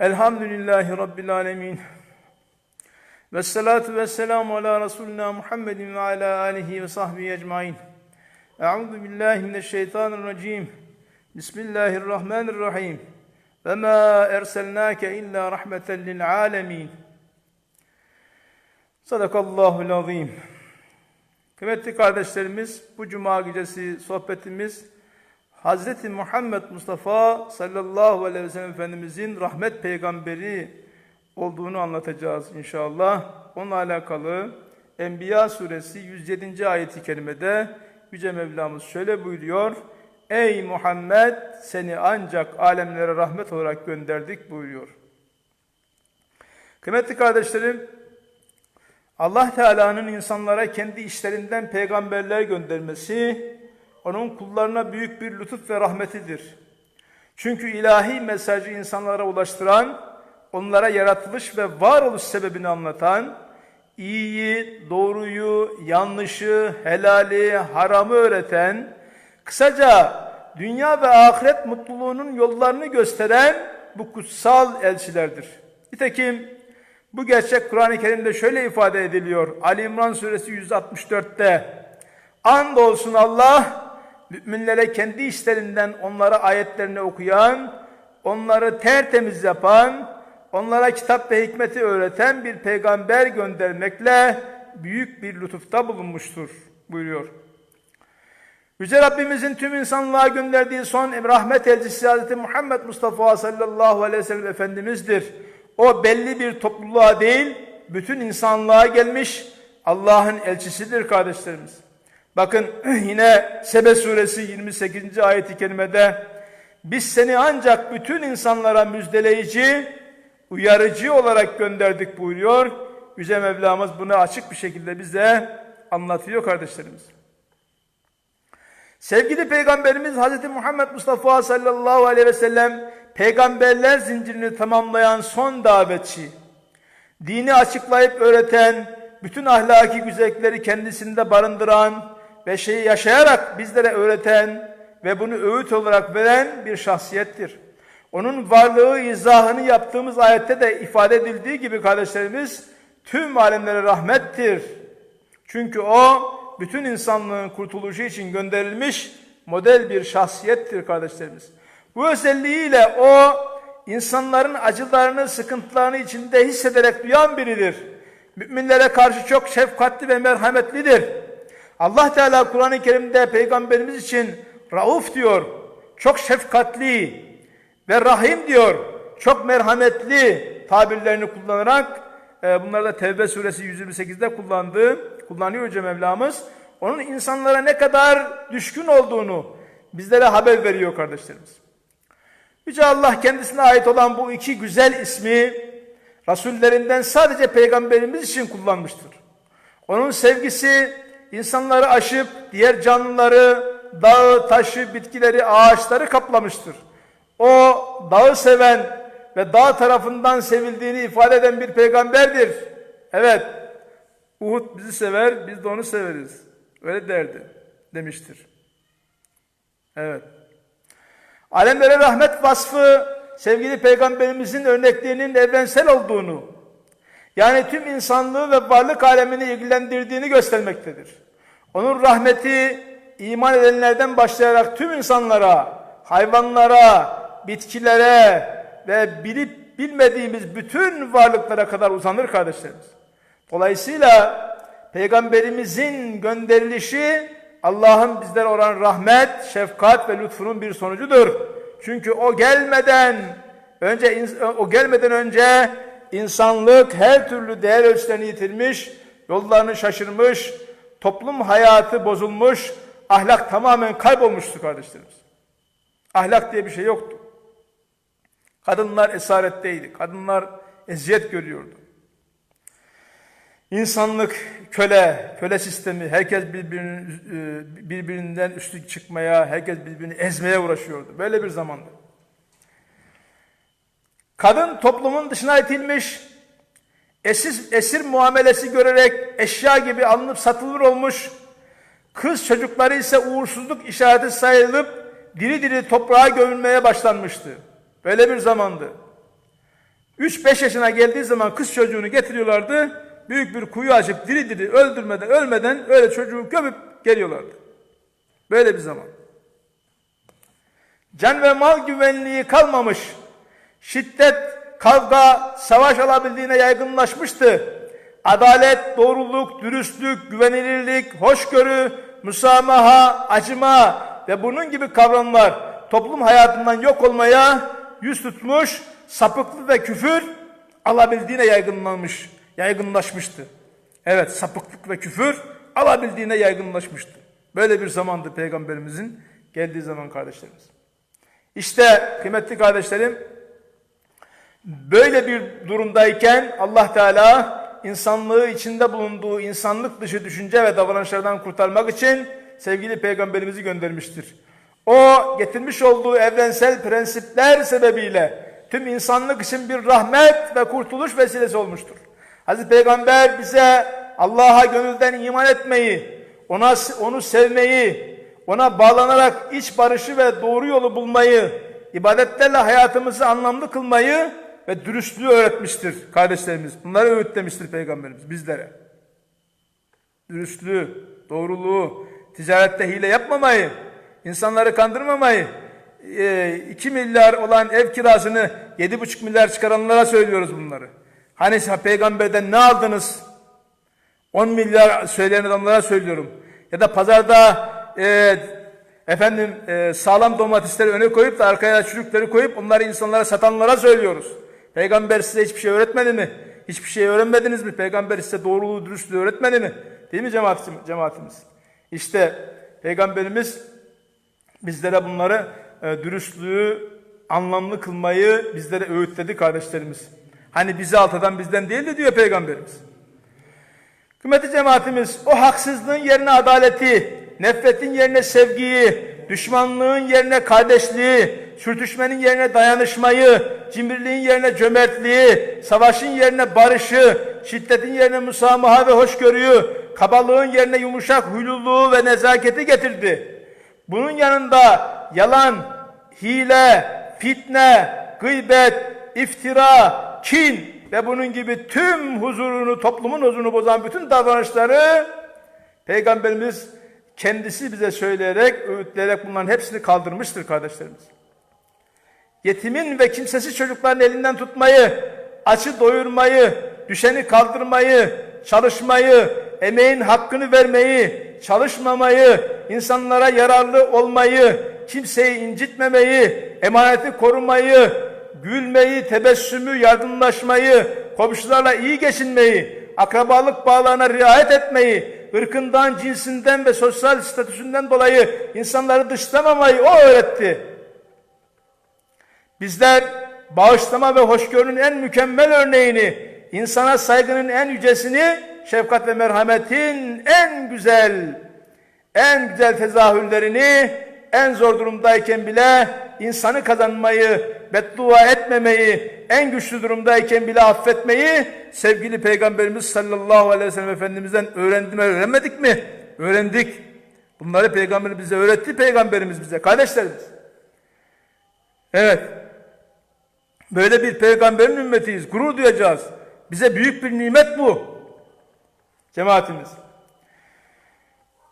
Elhamdülillahi Rabbil alemin. Ve salatu ve selamu ala Resulina Muhammedin ve ala alihi ve sahbihi ecmain. Euzu billahi mineşşeytanirracim. Bismillahirrahmanirrahim. Ve ma erselnake illa rahmeten lil alemin. Sadakallahul azim. Kıymetli kardeşlerimiz, bu cuma gecesi sohbetimiz Hazreti Muhammed Mustafa sallallahu aleyhi ve sellem Efendimizin rahmet peygamberi olduğunu anlatacağız inşallah. Onunla alakalı Enbiya suresi 107. ayeti kerimede Yüce Mevlamız şöyle buyuruyor. Ey Muhammed seni ancak alemlere rahmet olarak gönderdik buyuruyor. Kıymetli kardeşlerim, Allah Teala'nın insanlara kendi işlerinden peygamberler göndermesi, onun kullarına büyük bir lütuf ve rahmetidir. Çünkü ilahi mesajı insanlara ulaştıran, onlara yaratılış ve varoluş sebebini anlatan, iyiyi, doğruyu, yanlışı, helali, haramı öğreten, kısaca dünya ve ahiret mutluluğunun yollarını gösteren bu kutsal elçilerdir. Nitekim bu gerçek Kur'an-ı Kerim'de şöyle ifade ediliyor. Ali İmran suresi 164'te Andolsun Allah müminlere kendi işlerinden onlara ayetlerini okuyan, onları tertemiz yapan, onlara kitap ve hikmeti öğreten bir peygamber göndermekle büyük bir lütufta bulunmuştur buyuruyor. Yüce Rabbimizin tüm insanlığa gönderdiği son rahmet elçisi Hz. Muhammed Mustafa sallallahu aleyhi ve sellem Efendimiz'dir. O belli bir topluluğa değil, bütün insanlığa gelmiş Allah'ın elçisidir kardeşlerimiz. Bakın yine Sebe suresi 28. ayeti kerimede biz seni ancak bütün insanlara müjdeleyici, uyarıcı olarak gönderdik buyuruyor. Yüce Mevlamız bunu açık bir şekilde bize anlatıyor kardeşlerimiz. Sevgili Peygamberimiz Hz. Muhammed Mustafa sallallahu aleyhi ve sellem peygamberler zincirini tamamlayan son davetçi, dini açıklayıp öğreten, bütün ahlaki güzellikleri kendisinde barındıran ve şeyi yaşayarak bizlere öğreten ve bunu öğüt olarak veren bir şahsiyettir. Onun varlığı izahını yaptığımız ayette de ifade edildiği gibi kardeşlerimiz tüm alemlere rahmettir. Çünkü o bütün insanlığın kurtuluşu için gönderilmiş model bir şahsiyettir kardeşlerimiz. Bu özelliğiyle o insanların acılarını, sıkıntılarını içinde hissederek duyan biridir. Müminlere karşı çok şefkatli ve merhametlidir. Allah Teala Kur'an-ı Kerim'de peygamberimiz için rauf diyor, çok şefkatli ve rahim diyor, çok merhametli tabirlerini kullanarak e, bunları da Tevbe suresi 128'de kullandığı, kullanıyor Yüce Mevlamız. Onun insanlara ne kadar düşkün olduğunu bizlere haber veriyor kardeşlerimiz. Yüce Allah kendisine ait olan bu iki güzel ismi Resullerinden sadece peygamberimiz için kullanmıştır. Onun sevgisi insanları aşıp diğer canlıları, dağı, taşı, bitkileri, ağaçları kaplamıştır. O dağı seven ve dağ tarafından sevildiğini ifade eden bir peygamberdir. Evet, Uhud bizi sever, biz de onu severiz. Öyle derdi, demiştir. Evet. Alemlere rahmet vasfı sevgili peygamberimizin örnekliğinin evrensel olduğunu, yani tüm insanlığı ve varlık alemini ilgilendirdiğini göstermektedir. Onun rahmeti iman edenlerden başlayarak tüm insanlara, hayvanlara, bitkilere ve bilip bilmediğimiz bütün varlıklara kadar uzanır kardeşlerimiz. Dolayısıyla peygamberimizin gönderilişi Allah'ın bizlere olan rahmet, şefkat ve lütfunun bir sonucudur. Çünkü o gelmeden önce o gelmeden önce insanlık her türlü değer ölçülerini yitirmiş, yollarını şaşırmış, toplum hayatı bozulmuş, ahlak tamamen kaybolmuştu kardeşlerimiz. Ahlak diye bir şey yoktu. Kadınlar esaretteydi. Kadınlar eziyet görüyordu. İnsanlık köle, köle sistemi, herkes birbirinin, e, birbirinden üstlük çıkmaya, herkes birbirini ezmeye uğraşıyordu. Böyle bir zamandı. Kadın toplumun dışına itilmiş, esir, esir muamelesi görerek eşya gibi alınıp satılır olmuş, kız çocukları ise uğursuzluk işareti sayılıp diri diri toprağa gömülmeye başlanmıştı. Böyle bir zamandı. 3-5 yaşına geldiği zaman kız çocuğunu getiriyorlardı. Büyük bir kuyu açıp diri diri öldürmeden ölmeden öyle çocuğu gömüp geliyorlardı. Böyle bir zaman. Can ve mal güvenliği kalmamış. Şiddet, kavga, savaş alabildiğine yaygınlaşmıştı. Adalet, doğruluk, dürüstlük, güvenilirlik, hoşgörü, müsamaha, acıma ve bunun gibi kavramlar toplum hayatından yok olmaya yüz tutmuş, sapıklık ve küfür alabildiğine yaygınlanmış, yaygınlaşmıştı. Evet, sapıklık ve küfür alabildiğine yaygınlaşmıştı. Böyle bir zamandı Peygamberimizin geldiği zaman kardeşlerimiz. İşte kıymetli kardeşlerim, böyle bir durumdayken Allah Teala insanlığı içinde bulunduğu insanlık dışı düşünce ve davranışlardan kurtarmak için sevgili peygamberimizi göndermiştir. O getirmiş olduğu evrensel prensipler sebebiyle tüm insanlık için bir rahmet ve kurtuluş vesilesi olmuştur. Hazreti Peygamber bize Allah'a gönülden iman etmeyi, ona onu sevmeyi, ona bağlanarak iç barışı ve doğru yolu bulmayı, ibadetlerle hayatımızı anlamlı kılmayı ve dürüstlüğü öğretmiştir kardeşlerimiz. Bunları öğütlemiştir Peygamberimiz bizlere. Dürüstlüğü, doğruluğu, ticarette hile yapmamayı, insanları kandırmamayı, 2 milyar olan ev kirasını 7,5 milyar çıkaranlara söylüyoruz bunları. Hani peygamberden ne aldınız? 10 milyar söyleyen adamlara söylüyorum. Ya da pazarda e, efendim e, sağlam domatesleri öne koyup da arkaya çocukları koyup onları insanlara satanlara söylüyoruz. Peygamber size hiçbir şey öğretmedi mi? Hiçbir şey öğrenmediniz mi? Peygamber size doğruluğu, dürüstlüğü öğretmedi mi? Değil mi cemaatimiz? İşte Peygamberimiz bizlere bunları e, dürüstlüğü anlamlı kılmayı bizlere öğütledi kardeşlerimiz. Hani bizi alt eden bizden değil de diyor Peygamberimiz. Kıymetli cemaatimiz o haksızlığın yerine adaleti, nefretin yerine sevgiyi, düşmanlığın yerine kardeşliği, sürtüşmenin yerine dayanışmayı, cimriliğin yerine cömertliği, savaşın yerine barışı, şiddetin yerine musamaha ve hoşgörüyü, kabalığın yerine yumuşak huyluluğu ve nezaketi getirdi. Bunun yanında yalan, hile, fitne, gıybet, iftira, kin ve bunun gibi tüm huzurunu, toplumun huzurunu bozan bütün davranışları Peygamberimiz kendisi bize söyleyerek, öğütleyerek bunların hepsini kaldırmıştır kardeşlerimiz. Yetimin ve kimsesiz çocukların elinden tutmayı, açı doyurmayı, düşeni kaldırmayı, çalışmayı, emeğin hakkını vermeyi, çalışmamayı, insanlara yararlı olmayı, kimseyi incitmemeyi, emaneti korumayı, gülmeyi, tebessümü, yardımlaşmayı, komşularla iyi geçinmeyi, akrabalık bağlarına riayet etmeyi, ırkından, cinsinden ve sosyal statüsünden dolayı insanları dışlamamayı o öğretti. Bizler bağışlama ve hoşgörünün en mükemmel örneğini, insana saygının en yücesini, şefkat ve merhametin en güzel, en güzel tezahürlerini, en zor durumdayken bile insanı kazanmayı, beddua etmemeyi, en güçlü durumdayken bile affetmeyi sevgili Peygamberimiz sallallahu aleyhi ve sellem Efendimiz'den öğrendim öğrenmedik mi? Öğrendik. Bunları Peygamber bize öğretti, Peygamberimiz bize. Kardeşlerimiz. Evet. Böyle bir peygamberin ümmetiyiz. Gurur duyacağız. Bize büyük bir nimet bu. Cemaatimiz.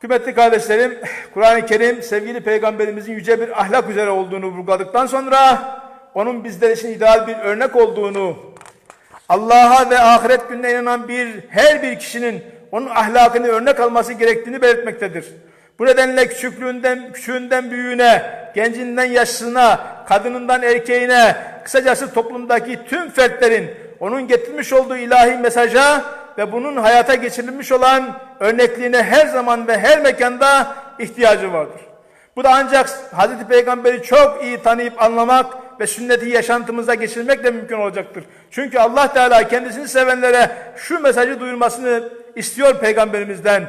Kıymetli kardeşlerim, Kur'an-ı Kerim sevgili peygamberimizin yüce bir ahlak üzere olduğunu vurguladıktan sonra onun bizler için ideal bir örnek olduğunu, Allah'a ve ahiret gününe inanan bir her bir kişinin onun ahlakını örnek alması gerektiğini belirtmektedir. Bu nedenle küçüklüğünden, küçüğünden büyüğüne, gencinden yaşlısına, kadınından erkeğine, kısacası toplumdaki tüm fertlerin onun getirmiş olduğu ilahi mesaja ve bunun hayata geçirilmiş olan örnekliğine her zaman ve her mekanda ihtiyacı vardır. Bu da ancak Hazreti Peygamber'i çok iyi tanıyıp anlamak ve sünneti yaşantımıza geçirmekle mümkün olacaktır. Çünkü Allah Teala kendisini sevenlere şu mesajı duyurmasını istiyor Peygamberimizden.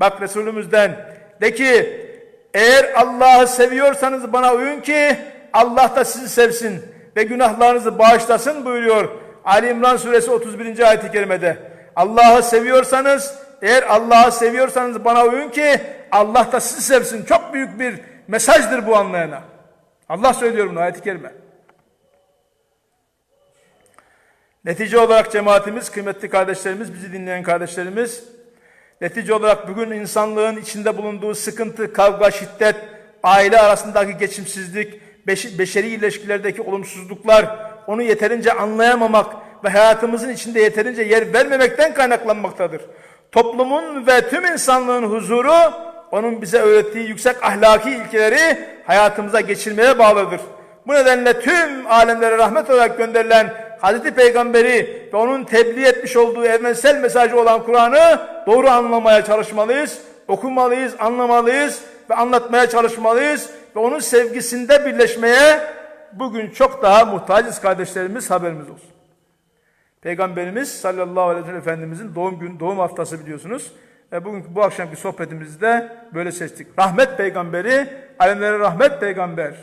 Bak Resulümüzden. De ki eğer Allah'ı seviyorsanız bana uyun ki Allah da sizi sevsin ve günahlarınızı bağışlasın buyuruyor. Ali İmran suresi 31. ayet-i kerimede. Allah'ı seviyorsanız eğer Allah'ı seviyorsanız bana uyun ki Allah da sizi sevsin. Çok büyük bir mesajdır bu anlayana. Allah söylüyor bunu ayet-i kerime. Netice olarak cemaatimiz, kıymetli kardeşlerimiz, bizi dinleyen kardeşlerimiz, netice olarak bugün insanlığın içinde bulunduğu sıkıntı, kavga, şiddet, aile arasındaki geçimsizlik, beş- beşeri ilişkilerdeki olumsuzluklar, onu yeterince anlayamamak ve hayatımızın içinde yeterince yer vermemekten kaynaklanmaktadır. Toplumun ve tüm insanlığın huzuru, onun bize öğrettiği yüksek ahlaki ilkeleri hayatımıza geçirmeye bağlıdır. Bu nedenle tüm alemlere rahmet olarak gönderilen Hazreti Peygamberi ve onun tebliğ etmiş olduğu evrensel mesajı olan Kur'an'ı doğru anlamaya çalışmalıyız, okumalıyız, anlamalıyız ve anlatmaya çalışmalıyız ve onun sevgisinde birleşmeye bugün çok daha muhtacız kardeşlerimiz haberimiz olsun. Peygamberimiz sallallahu aleyhi ve sellem Efendimizin doğum gün doğum haftası biliyorsunuz. E bugünkü bu akşamki sohbetimizde böyle seçtik. Rahmet peygamberi, alemlere rahmet peygamber.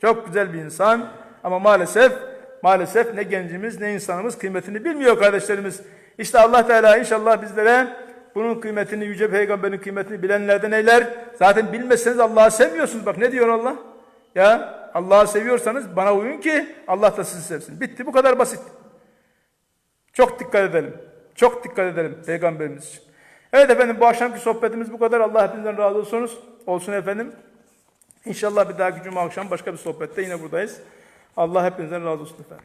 Çok güzel bir insan ama maalesef maalesef ne gencimiz ne insanımız kıymetini bilmiyor kardeşlerimiz. İşte Allah Teala inşallah bizlere bunun kıymetini yüce peygamberin kıymetini bilenlerden eyler. Zaten bilmezseniz Allah'ı sevmiyorsunuz. Bak ne diyor Allah? Ya Allah'ı seviyorsanız bana uyun ki Allah da sizi sevsin. Bitti bu kadar basit. Çok dikkat edelim. Çok dikkat edelim peygamberimiz için. Evet efendim bu akşamki sohbetimiz bu kadar. Allah hepinizden razı olsunuz. Olsun efendim. İnşallah bir dahaki cuma akşam başka bir sohbette yine buradayız. Allah hepinizden razı olsun efendim.